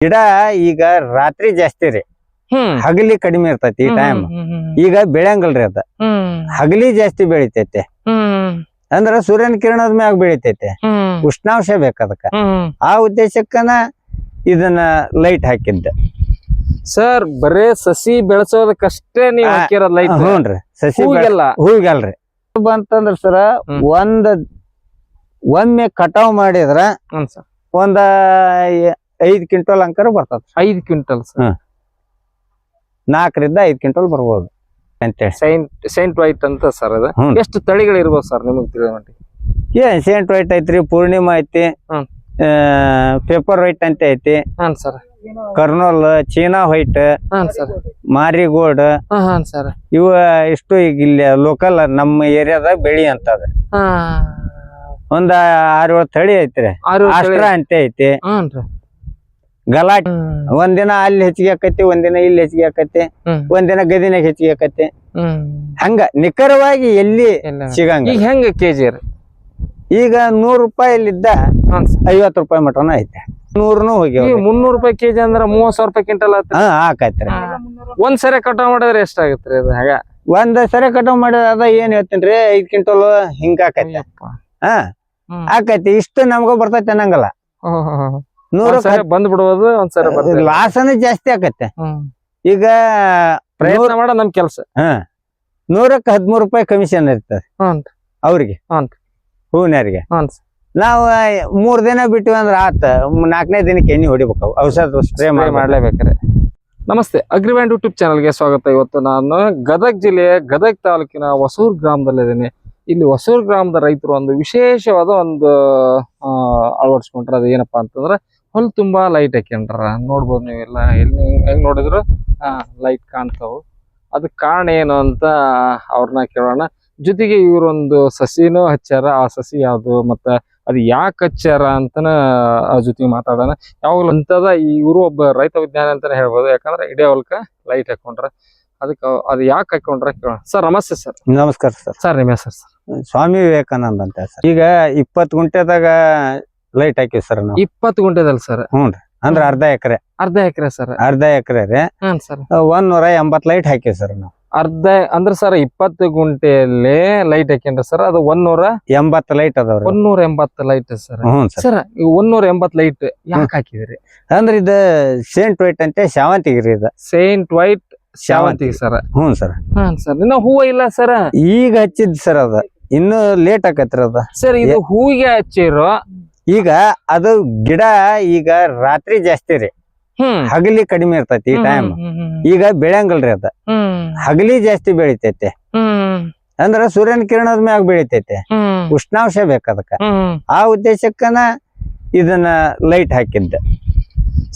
ಗಿಡ ಈಗ ರಾತ್ರಿ ಜಾಸ್ತಿ ರೀ. ಹಗಲಿ ಕಡಿಮೆ ಇರ್ತೈತಿ ಈ ಟೈಮ್ ಈಗ ಬೆಳೆಯಂಗಲ್ರಿ ಅದ. ಹಗಲಿ ಜಾಸ್ತಿ ಬೆಳಿತೈತೆ. ಅಂದ್ರ ಸೂರ್ಯನ ಕಿರಣದ ಮ್ಯಾಗ ಬೆಳಿತೈತೆ. ಉಷ್ಣಾಂಶ ಬೇಕದಕ್ಕ ಅದಕ್ಕ. ಆ ಉದ್ದೇಶಕ್ಕನ ಇದನ್ನ ಲೈಟ್ ಹಾಕಿದ್ದ. ಸರ್ ಬರೇ ಸಸಿ ಬೆಳೆಸೋದಕ್ಕಷ್ಟೇ ನೀವು ಹಾಕಿರೋದ್ ಲೈಟ್ ಹ್ಞೂನ್ರಿ ಸಸಿ ಹೂವಿಗಲ್ರಿ ಬಂತಂದ್ರ ಸರ. ಒಂದ್ ಒಮ್ಮೆ ಕಟಾವ್ ಮಾಡಿದ್ರ ಒಂದ ಐದ್ ಕ್ವಿಂಟಲ್ ಅಂಕರ ಬರ್ತದ ಐದ್ ಕ್ವಿಂಟಲ್ ಹ್ಮ್. ನಾಲ್ಕರಿಂದ ಐದ್ ಕ್ವಿಂಟಲ್ ಬರ್ಬೋದು ಅಂತೇಳಿ ಸೈಂಟ್ ಸೈಂಟ್ ವೈಟ್ ಅಂತ ಸರ್ ಅದು. ಹ್ಞೂ ಎಷ್ಟು ತಳಿಗಳು ಇರ್ಬೋದು ಸರ್ ನಿಮಗೆ ತಿಳಿದ ಏ ಏನ್ ಸೇಂಟ್ ವೈಟ್ ಐತ್ರಿ ಪೂರ್ಣಿಮಾ ಐತಿ ಹ್ಮ್. ಪೇಪರ್ ವೈಟ್ ಅಂತ ಐತಿ. Sir Kurnool China white sir marigold ಹಾ ಹಾನ್ ಸರ್ ಇವ ಇಷ್ಟು ಈಗ ಇಲ್ಲಿ ಲೋಕಲ್ ನಮ್ಮ ಏರಿಯಾದಾಗ ಬೆಳಿ ಅಂತ ಹಾ. ಒಂದ್ ಆರು ಏಳು ತಳಿ ಐತ್ರಿ. ಆರು ಅಷ್ಟ್ರ ಅಂತ ಐತಿ. ಗಲಾಟೆ. ಒಂದಿನ ಅಲ್ಲಿ ಹೆಚ್ಚಿಗೆ ಆಕತಿ ಒಂದಿನ ಇಲ್ಲಿ ಹೆಚ್ಚಿಗೆ ಆಕತಿ ಒಂದಿನ ಗದಿನಾಗ ಹೆಚ್ಚಿಗೆ ಆಕತಿ. ಹಂಗ ನಿಖರವಾಗಿ ಎಲ್ಲಿ ಸಿಗಂಗ ಈಗ ಹೆಂಗ ಕೆಜಿ ಈಗ ನೂರ್ ರೂಪಾಯಿಲಿದ್ದ ಐವತ್ ರೂಪಾಯಿ ಮಟನ ಐತೆ. ನೂರ್ನು ಹೋಗಿ ಮುನ್ನೂರ್ ರೂಪಾಯಿ ಕೆಜಿ ಅಂದ್ರ ಮೂವತ್ ಸಾವಿರ ರೂಪಾಯಿ ಕಿಂಟಲ್ ಆತ ಹಾ ಹಾಕೈತ್ರಿ ಒಂದ್ ಸರಿ ಕಟಾವ್ ಮಾಡಿದ್ರೆ ಎಷ್ಟಾಗತ್ರಿ ಅದು ಹಾಗ? ಒಂದ್ ಸರಿ ಕಟಾವ್ ಮಾಡಿದ ಅದ ಏನ್ ಹೇಳ್ತೇನ್ರಿ ಐದ್ ಕ್ವಿಂಟಲ್ ಹಿಂಗ ಆಕೈತಿ. ಹಾ. ಆಕೈತಿ ಇಷ್ಟು ನಮ್ಗ ಬರ್ತೈತೆ ಅನ್ನಂಗಲ್ಲ. ನೂರ ಬಂದ್ ಬಿಡ್ಬೋದು ಒಂದ್ಸರಿ ಲಾಸನ ಜಾಸ್ತಿ ಆಕತ್ತೆ. ಈಗ ಪ್ರಯತ್ನ ಮಾಡ ನಮ್ ಕೆಲ್ಸ. ಹಾ. ನೂರಕ್ಕೆ ಹದಿಮೂರು ರೂಪಾಯಿ ಕಮಿಷನ್ ಇರ್ತದೆ. ಅವ್ರಿಗೆ. ಹ್ಞೂ ನಾವು ಮೂರ್ ದಿನ ಬಿಟ್ಟಿವಿ ಅಂದ್ರೆ ಆತ ನಾಲ್ಕನೇ ದಿನಕ್ಕೆ ಎಣ್ಣೆ ಹೊಡಿಬೇಕು ಔಷಧ ಸ್ಪ್ರೇ ಮಾಡಿ ಮಾಡ್ಲೇಬೇಕ್ರಿ. ನಮಸ್ತೆ ಅಗ್ರಿಬ್ಯಾಂಡ್ ಯೂಟ್ಯೂಬ್ ಚಾನಲ್ಗೆ ಸ್ವಾಗತ. ಇವತ್ತು ನಾನು ಗದಗ್ ಜಿಲ್ಲೆಯ ಗದಗ್ ತಾಲೂಕಿನ ಹೊಸೂರ್ ಗ್ರಾಮದಲ್ಲಿದ್ದೀನಿ ಇಲ್ಲಿ ಹೊಸೂರ್ ಗ್ರಾಮದ ರೈತರು ಒಂದು ವಿಶೇಷವಾದ ಒಂದು ಅಳವಡಿಸ್ಕೊಂಡ್ರೆ ಅಳವಡಿಸ್ಕೊಂಡ್ರ ಅದು ಏನಪ್ಪಾ ಅಂತಂದ್ರೆ ಹೊಲ್ ತುಂಬಾ ಲೈಟ್ ಹಾಕ್ಯಂಡ್ರ ನೋಡ್ಬೋದು ನೀವೆಲ್ಲ. ಎಲ್ಲಿ ಹೆಂಗ್ ನೋಡಿದ್ರು ಲೈಟ್ ಕಾಣ್ತಾವು. ಅದಕ್ಕೆ ಕಾರಣ ಏನು ಅಂತ ಅವ್ರನ್ನ ಕೇಳೋಣ. ಜೊತೆಗೆ ಇವರೊಂದು ಸಸಿನೂ ಹಚ್ಚಾರ ಆ ಸಸಿ ಯಾವ್ದು ಮತ್ತೆ ಅದು ಯಾಕೆ ಹಚ್ಚಾರ ಅಂತನ ಆ ಜೊತೆಗೆ ಮಾತಾಡೋಣ. ಯಾವಾಗಲೂ ಅಂತದ ಇವರು ಒಬ್ಬ ರೈತ ವಿಜ್ಞಾನಿ ಅಂತಾನೆ ಹೇಳ್ಬೋದು. ಯಾಕಂದ್ರೆ ಇಡೀ ಹೊಲಕ್ಕೆ ಲೈಟ್ ಹಾಕೊಂಡ್ರ ಅದಕ್ಕೆ ಅದು ಯಾಕೆ ಹಾಕೊಂಡ್ರ ಕೇಳೋಣ. ಸರ್ ನಮಸ್ತೆ ಸರ್. ನಮಸ್ಕಾರ ಸರ್. ಸರ್ ನಿಮ್ಮ ಹೆಸರು ಸರ್. ಸ್ವಾಮಿ ವಿವೇಕಾನಂದ ಅಂತ ಸರ್. ಈಗ ಇಪ್ಪತ್ತು ಗುಂಟೆದಾಗ ಲೈಟ್ ಹಾಕಿವಿ ಸರ್ ನಾವು. ಇಪ್ಪತ್ತು ಗುಂಟೆದಲ್ಲ ಸರ್ ಹ್ಞೂ ಅಂದ್ರ ಅರ್ಧ ಎಕರೆ. ಅರ್ಧ ಎಕರೆ ಸರ್ ಅರ್ಧ ಎಕರೆ ರೀ. ಹಾಂ ಸರ್ ಒಂದ್ ನೂರ ಎಂಬತ್ ಲೈಟ್ ಹಾಕಿವಿ ಸರ್ ನಾವು. ಅರ್ಧ ಅಂದ್ರೆ ಸರ್ ಇಪ್ಪತ್ತು ಗುಂಟೆಯಲ್ಲಿ ಲೈಟ್ ಹಾಕಿನ್ರಿ ಸರ್ ಅದು ಒಂದೂರ ಎಂಬತ್ ಲೈಟ್ ಅದಾವ್ರಿ. ಒಂದೂರ ಎಂಬತ್ತು ಲೈಟ್ ಸರ್ ಹ್ಞೂ ಸರ್ ಸರ್ ಈ ಒಂದೂರ ಎಂಬತ್ತು ಲೈಟ್ ಯಾಕೆ ಹಾಕಿದ್ರಿ? ಅಂದ್ರ ಇದು ಸೇಂಟ್ ವೈಟ್ ಅಂತ ಶಾವಂತಿಗೆ ರೀ ಇದು. ಸೇಂಟ್ ವೈಟ್ ಶಾವಂತಿಗೆ ಸರ್ ಹ್ಞೂ ಸರ್ ಹಾಂ ಸರ್ ಇನ್ನ ಹೂವ ಇಲ್ಲ ಸರ್ ಈಗ ಹಚ್ಚಿದ್ ಸರ್ ಅದ. ಇನ್ನು ಲೇಟ್ ಆಕತ್ರಿ ಅದ. ಸರ್ ಇದು ಹೂವಿಗೆ ಹಚ್ಚಿರೋ ಈಗ ಅದು ಗಿಡ ಈಗ ರಾತ್ರಿ ಜಾಸ್ತಿ ರೀ. ಹಗಲಿ ಕಡಿಮೆ ಇರ್ತೈತಿ ಈ ಟೈಮ್ ಈಗ ಬೆಳೆಯಂಗಲ್ರಿ ಅದ. ಹಗಲಿ ಜಾಸ್ತಿ ಬೆಳಿತೈತೆ. ಅಂದ್ರ ಸೂರ್ಯನ ಕಿರಣದ ಮ್ಯಾಗ ಬೆಳಿತೈತೆ. ಉಷ್ಣಾಂಶ ಬೇಕದಕ್ಕ ಅದಕ್ಕ. ಆ ಉದ್ದೇಶಕ್ಕನ ಇದನ್ನ ಲೈಟ್ ಹಾಕಿದ್ದ.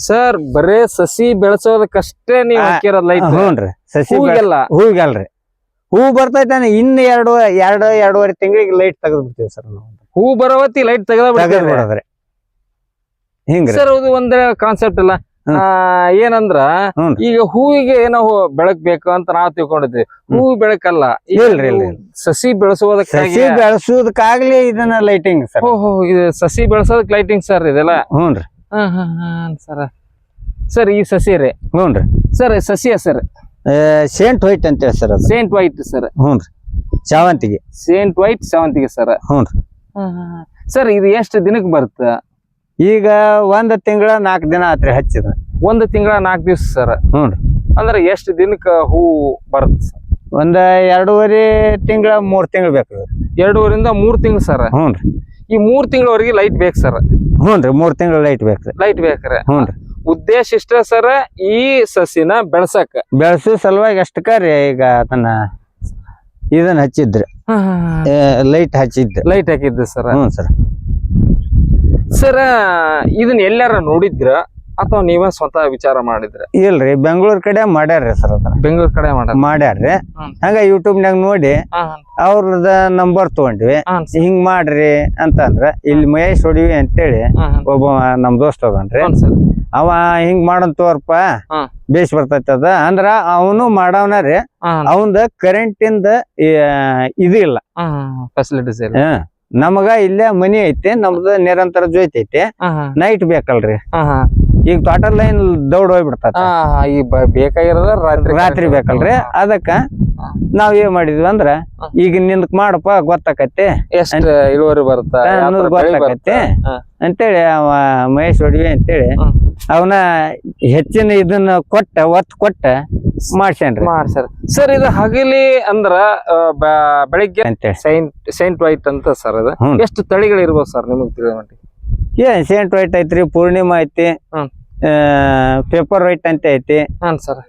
ಸರ್ ಬರೇ ಸಸಿ ಬೆಳೆಸೋದಕ್ಕಷ್ಟೇ ನೀವು ಲೈಟ್ ಹ್ಞೂನ್ರಿ ಸಸಿ ಹೂವಿಗೆಲ್ಲ. ಹೂವಿಗಲ್ರಿ. ಹೂ ಬರ್ತೈತೆ ಇನ್ನು ಎರಡು ಎರಡು ಎರಡೂವರೆ ತಿಂಗಳಿಗೆ ಲೈಟ್ ತೆಗೆದು ಬಿಡ್ತೀವಿ ಸರ್ ನಾವು. ಹೂ ಬರವತ್ತಿ ಲೈಟ್ ತೆಗೆದ ತೆಗೆದು ಬಿಡೋದ್ರಿ ಹಿಂಗ್ರಿ? ಸರ್ ಅದು ಒಂದ ಕಾನ್ಸೆಪ್ಟ್ ಅಲ್ಲ. ಆ, ಏನಂದ್ರ ಈಗ ಹೂವಿಗೆ ಏನೋ ಹೂ- ಬೆಳಕ್ ಬೇಕು ಅಂತ ನಾವ್ ತಿಳ್ಕೊಂಡಿದ್ವಿ. ಹೂ ಬೆಳಕಲ್ಲ. ಇಲ್ರಿ. ಸಸಿ ಬೆಳೆಸೋದಕ್ಕೆ ಸಸಿ ಬೆಳೆಸೋದಕ್ಕಾಗ್ಲಿ ಇದನ್ನ ಲೈಟಿಂಗ್ ಸರ್ ಓಹೋ ಇದು ಸಸಿ ಬೆಳೆಸೋದಕ್ ಲೈಟಿಂಗ್ ಸರ್ ಇದೆಲ್ಲ? ಹ್ಞೂನ್ರಿ ಸರ್ ಸರ್ ಈ ಸಸಿ ರೀ. ಹ್ಞೂನ್ರಿ ಸರ್ ಸಸಿ ಸರ್ ಸೇಂಟ್ ವೈಟ್ ಅಂತೇಳಿ ಸರ್ ಸೇಂಟ್ ವೈಟ್ ಸರ್ ಹ್ಞೂನ್ರಿ ಸೇವಂತಿಗೆ ಸೇಂಟ್ ವೈಟ್ ಸೇವಂತಿಗೆ ಸರ್ ಹ್ಞೂನ್ರಿ ಸರ್ ಇದು ಎಷ್ಟು ದಿನಕ್ಕೆ ಬರುತ್ತೆ? ಈಗ ಒಂದ್ ತಿಂಗಳ ನಾಲ್ಕು ದಿನ ಆತ್ರಿ ಹಚ್ಚಿದ. ಒಂದು ತಿಂಗಳ ನಾಲ್ಕು ದಿವಸ ಸರ್? ಹ್ಞೂನ್ರಿ ಅಂದ್ರೆ ಎಷ್ಟು ದಿನಕ್ಕೆ ಹೂ ಬರುತ್ತೆ ಸರ್? ಒಂದ್ ಎರಡೂವರೆ ತಿಂಗಳ ಮೂರ್ ತಿಂಗಳು ಬೇಕು ಎರಡೂವರಿಂದ ಮೂರ್ ತಿಂಗಳು ಸರ್? ಹ್ಞೂನ್ರಿ ಈ ಮೂರ್ ತಿಂಗಳವರೆಗೆ ಲೈಟ್ ಬೇಕು ಸರ್? ಹ್ಞೂನ್ರಿ ಮೂರ್ ತಿಂಗಳ ಲೈಟ್ ಬೇಕು ಲೈಟ್ ಬೇಕ್ರೆ ರೀ. ಉದ್ದೇಶ ಇಷ್ಟ ಸರ್ ಈ ಸಸಿನ ಬೆಳ್ಸಕ್ ಬೆಳೆಸಿ ಸಲುವಾಗಿ ಅಷ್ಟಕ್ಕ ರೀ ಈಗ ಅದನ್ನ ಇದನ್ನ ಹಚ್ಚಿದ್ರಿ. ಲೈಟ್ ಹಚ್ಚಿದ್ರಿ. ಲೈಟ್ ಹಾಕಿದ್ದೆ ಸರ್. ಹ್ಞೂ ಸರ್. ಸರ್ ಇದನ್ನ ಎಲ್ಲಾರ ನೋಡಿದ್ರ? ಅಥವಾ ನೀವೇ ಸ್ವತಃ ವಿಚಾರ ಮಾಡಿದ್ರೆ? ಇಲ್ರಿ ಬೆಂಗಳೂರ್ ಕಡೆ ಮಾಡ್ಯಾರ್ರಿ ಸರ್ ಅದ ಬೆಂಗಳೂರು ಕಡೆ ಮಾಡ ಮಾಡ್ಯಾರ್ರಿ. ಹಂಗ ಯೂಟ್ಯೂಬ್ ನಾಗ ನೋಡಿ ಅವ್ರದ ನಂಬರ್ ತಗೊಂಡ್ವಿ. ಹಿಂಗ್ ಮಾಡ್ರಿ ಅಂತಂದ್ರ ಇಲ್ಲಿ ಮಹೇಶ್ ಹೊಡಿವಿ ಅಂತೇಳಿ ಒಬ್ಬ ನಮ್ ದೋಸ್ತ್ ಅದನ್ರಿ. ಅವ ಹಿಂಗ್ ಮಾಡನ್ ತೋರ್ಪ. ಬೇಸ್ ಬರ್ತೈತಿ ಅದ. ಅಂದ್ರ ಅವನು ಮಾಡವನ ರೀ ಅವಂದ ಕರೆಂಟ್ ಇಂದ ಇದು ಇಲ್ಲ. ಫೆಸಿಲಿಟೀಸ್ ಇಲ್ಲ. ನಮಗ ಇಲ್ಲೇ ಮನಿ ಐತಿ ನಮ್ದು ನಿರಂತರ ಜೊತೆ ಐತಿ. ನೈಟ್ ಬೇಕಲ್ರಿ. ಈಗ ಟೋಟಲ್ ಲೈನ್ ದೌಡ್ ಹೋಗ್ಬಿಡ್ತದ ಈ ಬೇಕಾಗಿರೋದ ರಾತ್ರಿ ರಾತ್ರಿ ಬೇಕಲ್ರಿ? ಅದಕ್ಕ ನಾವ್ ಏನ್ ಮಾಡಿದ್ವಿ ಅಂದ್ರ ಈಗ ನಿಂದಕ್ ಮಾಡಪ್ಪ ಗೊತ್ತಾಕತ್ತೆ. ಇಳುವರಿ ಬರುತ್ತ? ಗೊತ್ತಾಕತ್ತೆ. ಅಂತೇಳಿ ಅವ ಮಹೇಶ್ ಒಡವಿ ಅಂತೇಳಿ. ಅವನ ಹೆಚ್ಚಿನ ಇದನ್ನ ಕೊಟ್ಟ ಒತ್ತು ಕೊಟ್ಟ ಮಾಡ್ಸ್ಯಾನ್ರಿ. ಮಾಡ್ಸರ್ ಸರ್ ಇದು ಹಗಲಿ ಅಂದ್ರ ಬೆಳಿಗ್ಗೆ ಅಂತೇಳಿ. ಸೈಂಟ್ ಸೈಂಟ್ ವೈಟ್ ಅಂತ ಸರ್ ಅದು. ಎಷ್ಟು ತಳಿಗಳು ಇರ್ಬೋದು ಸರ್ ನಿಮಗೆ ತಿಳಿದ ಮಟ್ಟಿಗೆ ಏನ್ ಸೇಂಟ್ ವೈಟ್ ಐತ್ರಿ ಪೂರ್ಣಿಮಾ ಐತಿ. ಪೇಪರ್ ವೈಟ್ ಅಂತ ಐತಿ. ಹಾನ್ ಸರ್.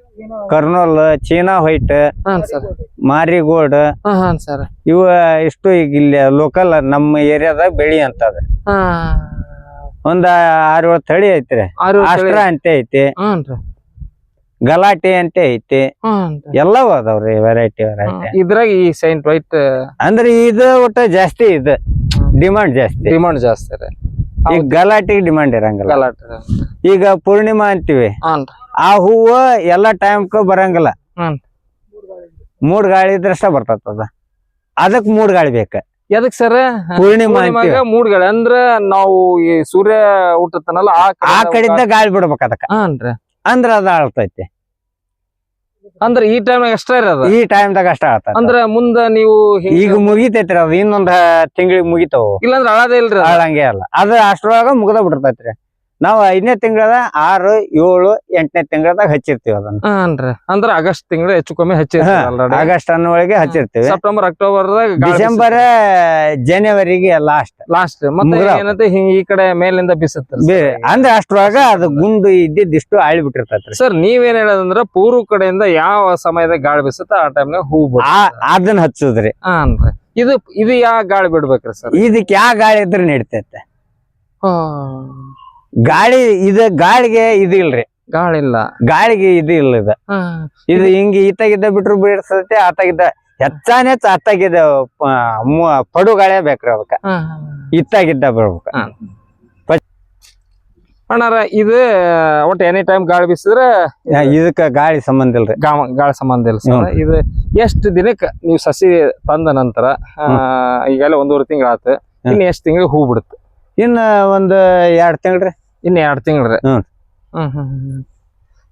ಕರ್ನೂಲ್ ಚೀನಾ ವೈಟ್ ಹಾನ್ ಸರ್. ಮಾರಿಗೋಲ್ಡ್ ಹಾ ಹಾನ್ ಸರ್. ಇವ ಇಷ್ಟು ಈಗ ಇಲ್ಲಿ ಲೋಕಲ್ ನಮ್ಮ ಏರಿಯಾದಾಗ ಬೆಳಿ ಅಂತ ಒಂದ ಆರ್ ಏಳು ತಳಿ ಐತ್ರಿ. ಅಷ್ಟ್ರ ಅಂತ ಐತಿ. ಗಲಾಟೆ ಅಂತ ಐತಿ. ಎಲ್ಲವ ಎಲ್ಲವೂ ಅದಾವ್ರಿ ವೆರೈಟಿ ವೆರೈಟಿ ಇದ್ರಾಗ ಈ ಸೈಂಟ್ ವೈಟ್ ಅಂದ್ರೆ ಇದು ಒಟ್ಟ ಜಾಸ್ತಿ ಇದು. ಡಿಮಾಂಡ್ ಜಾಸ್ತಿ. ಡಿಮಾಂಡ್ ಜಾಸ್ತಿ ರೀ. ಈಗ ಗಲಾಟಿಗೆ ಡಿಮಾಂಡ್ ಇರಂಗಿಲ್ಲ. ಗಲಾಟೆ. ಈಗ ಪೂರ್ಣಿಮಾ ಅಂತೀವಿ. ಹಾನ್ರಿ ಆ ಹೂವು ಎಲ್ಲಾ ಟೈಮ್ಕ ಬರಂಗಿಲ್ಲ. ಹ್ಮ್ ಮೂಡ್ ಗಾಳಿ ಇದ್ರಷ್ಟ ಬರ್ತದ ಅದಕ್ ಮೂಡ್ ಗಾಳಿ ಬೇಕ. ಎದಕ್ ಸರ್? ಪೂರ್ಣಿಮಾ ಅಂತೀವಿ. ಗಾಳಿ. ಅಂದ್ರ ನಾವು ಈ ಸೂರ್ಯ ಹುಟ್ಟತನಲ್ಲ ಆ ಆ ಕಡೆಯಿಂದ ಗಾಳಿ ಬಿಡ್ಬೇಕ ಅದಕ್ಕ. ಹಾನ್ರಿ ಅಂದ್ರ ಅದ ಆಳ್ತೈತಿ. ಅಂದ್ರ ಈ ಟೈಮ್ ಎಕ್ಸ್ಟ್ರಾ ಇರೋದು? ಈ ಟೈಮ್ದಾಗ ಅಷ್ಟ ಆಳ್ತೈತಿ ಅಂದ್ರ ಮುಂದ ನೀವು ಹಿಂಗ- ಈಗ ಮುಗಿತೈತ್ರಿ ಅದು ಇನ್ನೊಂದ್ ತಿಂಗಳಿಗೆ ಮುಗಿತಾವ. ಇಲ್ಲಾಂದ್ರ ಅಳದೇ ಇಲ್ರಿ ಅದು. ಅಲ್ಲ. ಅದ ಅಷ್ಟ್ರೊಳಗ ಮುಗ್ದ ಬಿಡ್ತೈತ್ರಿ. ನಾವು ಐದನೇ ತಿಂಗಳ ಆರು ಏಳು ಎಂಟನೇ ತಿಂಗಳದಾಗ ಹಚ್ಚಿರ್ತೀವಿ ಅದನ್ನ. ಅಂದ್ರೆ ಅಂದ್ರ ಆಗಸ್ಟ್ ತಿಂಗಳ ಹೆಚ್ಚು ಕಮ್ಮಿ ಹಚ್ಚಿರ್ತೀವಿ ಹಾ. ಆಗಸ್ಟ್ ಅನ್ನೊಳಗೆ ಹಚ್ಚಿರ್ತೀವಿ. ಸೆಪ್ಟೆಂಬರ್ ಅಕ್ಟೋಬರ್ ಡಿಸೆಂಬರ್ ಜನವರಿಗೆ ಲಾಸ್ಟ್ ಲಾಸ್ಟ್ ಮತ್ತೆ. ಏನಂತ ಈ ಕಡೆ ಮೇಲಿಂದ ಬಿಸುತ್ತೆ ಅಂದ್ರೆ ಅಷ್ಟ್ರೊಳಗ ಅದು ಗುಂಡು ಇದ್ದಿದ್ದಿಷ್ಟು ಆಳಿ ಬಿಟ್ಟಿರ್ತೈತ್ರಿ ಸರ್ ನೀವೇನ್ ಹೇಳೋದಂದ್ರ ಪೂರ್ವ ಕಡೆಯಿಂದ ಯಾವ ಸಮಯದಾಗ ಗಾಳಿ ಬಿಸುತ್ತ ಆ ಟೈಮ್ನಾಗ ಹೂ ಬಿಡ ಆ ಅದನ್ನ ಹಚ್ಚುದ್ರಿ. ಹಾನ್ರಿ ಇದು ಇದು ಯಾವ ಗಾಳಿ ಬಿಡ್ಬೇಕ್ರಿ ಸರ್? ಇದಕ್ಕೆ ಯಾವ ಗಾಳಿ ಇದ್ರೆ ನಡಿತೈತೆ. ಗಾಳಿ ಇದ ಗಾಳಿಗೆ ಇದು ಇಲ್ರಿ. ಗಾಳಿ ಇಲ್ಲ. ಗಾಳಿಗೆ ಇದು ಇಲ್ಲ ಇದು. ಇದು ಹಿಂಗ ಈತಾಗಿದ್ದ ಬಿಟ್ರು ಬಿಡ್ಸತಿ ಆತಾಗಿದ್ದ ಹೆಚ್ಚಾನ ಮು- ಪಡು ಗಾಳಿ ಬೇಕ್ರಿ ಅದಕ್ಕ ಇತ್ತಾಗಿದ್ದ ಬರ್ಬೇಕ. ಅಣ್ಣಾರ ಇದು ಒಟ್ಟು ಎನಿ ಟೈಮ್ ಗಾಳಿ ಬೀಸಿದ್ರೆ ಇದಕ್ಕ ಗಾಳಿ ಸಂಬಂಧ ಇಲ್ರಿ. ಗಾಳಿ ಸಂಬಂಧ ಇಲ್ಲ ಸರ್. ಇದು ಎಷ್ಟು ದಿನಕ್ಕೆ ನೀವು ಸಸಿ ತಂದ ನಂತರ ಈಗೆಲ್ಲ ಒಂದೂವರೆ ತಿಂಗಳ ಆತು. ಇನ್ನು ಎಷ್ಟು ತಿಂಗಳಿಗೆ ಹೂ ಬಿಡುತ್ತೆ? ಇನ್ನ ಒಂದ್ ಎರಡ್ ತಿಂಗ್ಳ್ರಿ ಇನ್ನು ಎರಡು ತಿಂಗ್ಳ್ರಿ ಹ್ಮ್. ಹ್ಮ್ ಹ್ಮ್ ಹ್ಮ್.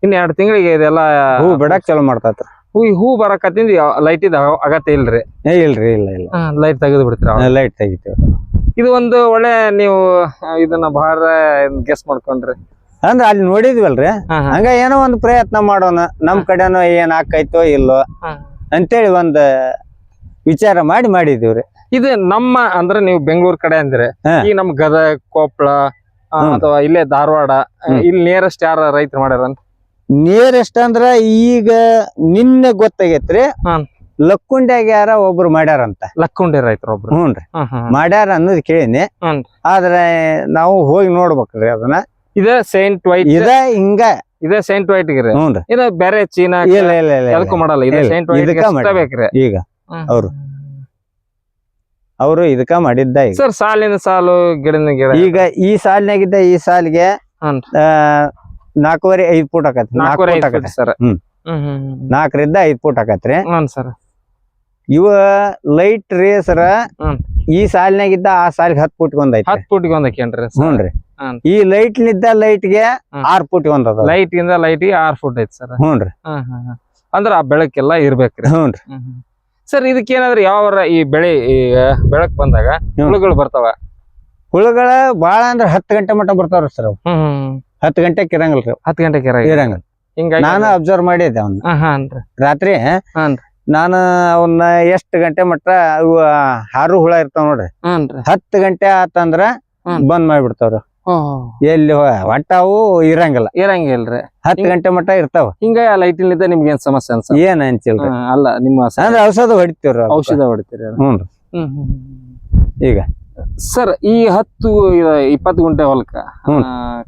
ಇನ್ನು ಎರಡು ತಿಂಗಳಿಗೆ ಇದೆಲ್ಲ ಹೂ ಬಿಡಕ್ ಚಲೋ ಮಾಡ್ತೈತ್ರಿ. ಹೂ ಹೂ ಬರಕತ್ತಿಂದ ಲೈಟ್ ಇದ ಅಗತ್ಯ ಇಲ್ರಿ. ಏ ಇಲ್ರಿ ಇಲ್ಲ ಇಲ್ಲ. ಲೈಟ್ ತೆಗೆದು ಬಿಡ್ತೀರ ಲೈಟ್ ತೆಗಿತೀವಿ. ಇದು ಒಂದು ಒಳ್ಳೆ ನೀವು ಇದನ್ನ ಬಹಳ ಗೆಸ್ ಮಾಡ್ಕೊಂಡ್ರಿ. ಅಂದ್ರೆ ಅಲ್ಲಿ ನೋಡಿದ್ವಲ್ರಿ. ಹಂಗ ಏನೋ ಒಂದು ಪ್ರಯತ್ನ ಮಾಡೋಣ. ನಮ್ ಕಡೆನೋ ಏನ್ ಆಕೈತೋ ಇಲ್ಲೋ. ಅಂತೇಳಿ ಒಂದ್ ವಿಚಾರ ಮಾಡಿ ಮಾಡಿದೀವ್ರಿ ಇದು ನಮ್ಮ ಅಂದ್ರೆ ನೀವು ಬೆಂಗಳೂರು ಕಡೆ ಅಂದ್ರೆ ಈ ನಮ್ ಗದಗ ಕೊಪ್ಪಳ. ಅಥವಾ ಇಲ್ಲೇ ಧಾರವಾಡ ಇಲ್ಲಿ ನಿಯರೆಸ್ಟ್ ಯಾರ ರೈತರು ಮಾಡ್ಯಾರ ನಿಯರೆಸ್ಟ್ ಅಂದ್ರ ಈಗ ನಿನ್ನೆ ಗೊತ್ತಾಗೈತ್ರಿ. ಲಕ್ಕುಂಡ್ಯಾಗ ಯಾರ ಒಬ್ರು ಮಾಡ್ಯಾರಂತ. ಲಕ್ಕುಂಡಿ ರೈತರು ಒಬ್ರು. ಹ್ಞೂನ್ರಿ ಮಾಡ್ಯಾರ ಅನ್ನೋದು ಕೇಳಿನಿ. ಆದ್ರೆ ನಾವು ಹೋಗಿ ನೋಡ್ಬೇಕ್ರಿ ಅದನ್ನ. ಇದ ಸೇಂಟ್ ವೈಟ್ ಇದ ಹಿಂಗ. ಇದ ಸೇಂಟ್ ವೈಟ್ ಗಿರಿ ಇದು ಬೇರೆ ಚೀನಾ ಇಲ್ಲ ಇಲ್ಲ ಇಲ್ಲ ಮಾಡಲ್ಲ. ಇದೆ ಸೇಂಟ್ ವೈಟ್ ಬೇಕ್ರಿ ಈಗ ಅವ್ರು. ಅವರು ಇದಕ್ಕ ಮಾಡಿದ್ದ ಈಗ. ಸರ್ ಸಾಲಿನ ಸಾಲು ಗಿಡನ ಗಿಡ. ಈಗ ಈ ಸಾಲಿನಾಗಿದ್ದ ಈ ಸಾಲಿಗೆ. ಆ, ನಾಲ್ಕೂವರೆ ಐದ್ ಫೂಟ್ ಆಕತ್ರಿ ನಾಲ್ಕು ನಾಲ್ಕೂವರೆ ಫೂಟ್ ಐದು ಆಕತ್ರಿ. ಸರ್. ಹ್ಮ್. ನಾಲ್ಕರಿಂದ ಐದ್ ಫೂಟ್ ಆಕತ್ರಿ. ಹ್ಮ್ ಸರ್. ಇವ ಲೈಟ್ ರೀ ಹ್ಮ್. ಈ ಸಾಲಿನಾಗಿದ್ದ ಆ ಸಾಲಿಗೆ ಹತ್ ಫೂಟ್ ಒಂದ್ ಐತಿ ಹತ್ತು ಫುಟ್ಗೆ ಒಂದ್ ಹ್ಞೂ ಹ್ಮ್. ಈ ಲೈಟ್ನಿಂದ ಲೈಟ್ಗೆ ಹ್ಮ್. ಆರ್ ಫೂಟ್ ಒಂದ್ ಅದ ಲೈಟ್ ಇಂದ ಲೈಟ್ ಆರ್ ಫೂಟ್ ಐತಿ ಸರ್. ಹುನ್ರಿ ಹ್ಮ್ ಹ್ಮ್ ಹ್ಮ್. ಅಂದ್ರ ಆ ಬೆಳಕೆಲ್ಲ ಇರ್ಬೇಕ್ರಿ. ಹ್ಞೂನ್ರಿ. ಸರ್ ಇದಕ್ಕೆ ಏನಾದ್ರೂ ಯಾವ ಈ ಬೆಳೆ ಈ ಬೆಳಕ್ ಬಂದಾಗ. ಹುಳುಗಳು ಬರ್ತಾವ? ಹುಳುಗಳ ಬಾಳ ಅಂದ್ರ ಹತ್ತು ಗಂಟೆ ಮಟ್ಟ ಬರ್ತಾವ್ರಿ ಸರ್ ಅವು. ಹತ್ತು ಗಂಟೆಗೆ ಇರಂಗಿಲ್ರಿ ಅವು. ಹತ್ತು ಗಂಟೆಗೆ ಇರಂಗಿಲ್ಲ. ಹಿಂಗಾಗಿ ನಾನು ಅಬ್ಸರ್ವ್ ಮಾಡಿದ್ದೆ ಅವನ್ನ ಹಾನ್ರಿ ರಾತ್ರಿ. ನಾನು ಅವನ್ನ ಎಷ್ಟ್ ಗಂಟೆ ಮಟ್ಟ ಹಾರು ಹುಳ ಇರ್ತಾವ ನೋಡ್ರಿ. ಹತ್ತು ಗಂಟೆ ಆತಂದ್ರ. ಬಂದ್ ಮಾಡಿಬಿಡ್ತಾವ್ರಿ. ಎಲ್ಲಿ ಒಟ್ಟಾವು ಇರಂಗಿಲ್ಲ. ಇರಂಗಿಲ್ರಿ. ಹತ್ತು ಗಂಟೆ ಮಟ್ಟ ಇರ್ತಾವ. ಹಿಂಗ ಲೈಟ್ ಇಲ್ಲಿದ್ದ ನಿಮ್ಗೆ ಏನ್ ಸಮಸ್ಯೆ ಅನ್ಸ ಏನ್ ಅನ್ಸಿಲ್ರಿ? ಅಲ್ಲ ನಿಮ್ಮ ಅಂದ್ರ ಔಷಧ ಹೊಡಿತೀವ್ರ. ಔಷಧ ಹೊಡಿತೀರಿ ಹ್ಮ್. ಈಗ? ಸರ್ ಈ ಹತ್ತು ಇಪ್ಪತ್ತು ಗುಂಟೆ ಹೊಲಕ್ಕ.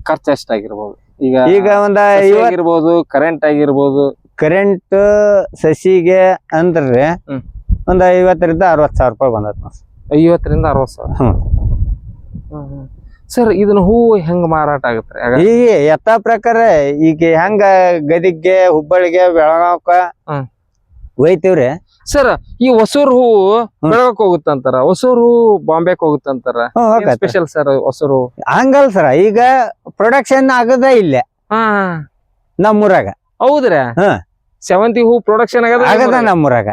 ಖರ್ಚು ಎಷ್ಟಾಗಿರ್ಬೋದು? ಈಗ ಈಗ ಒಂದ ಆಗಿರ್ಬೋದು ಕರೆಂಟ್ ಆಗಿರ್ಬೋದು. ಕರೆಂಟ್ ಸಸಿಗೆ ಅಂದ್ರೆ. ಒಂದ್ ಐವತ್ತರಿಂದ ಅರವತ್ ಸಾವಿರ ರೂಪಾಯಿ ಬಂದತ್. ಐವತ್ತರಿಂದ ಅರವತ್ತು ಸಾವಿರ. ಹ್ಮ್. ಸರ್ ಇದನ್ನ ಹೂವು ಹೆಂಗ್ ಮಾರಾಟ ಆಗುತ್ತೆ ಆಗ ಈಗ ಎತ್ತ ಪ್ರಕಾರ ಈಗ ಹೆಂಗ ಗದಿಗ್ಗೆ ಹುಬ್ಬಳ್ಳಿಗೆ ಬೆಳಗಾವ್ಕ. ಒಯ್ತೀವ್ರಿ ಸರ್ ಈ ಹೊಸೂರ್ ಹೂವು ಬೆಳಗಕ್ ಹೋಗುತ್ತಂತಾರ? ಹೊಸೂರ್ ಹೂವು ಬಾಂಬೆಕ್ ಹೋಗುತ್ತಂತಾರ? ಸ್ಪೆಷಲ್ ಸರ್ ಹೊಸೂರು ಹಂಗಲ್ ಸರ ಈಗ ಪ್ರೊಡಕ್ಷನ್ ಆಗದ ಇಲ್ಲ. ನಮ್ಮೂರಾಗ. ಹೌದ್ರಿ? ಹಾ. ಸೇವಂತಿ ಹೂ ಪ್ರೊಡಕ್ಷನ್ ಆಗದ ಆಗದ ನಮ್ಮೂರಾಗ.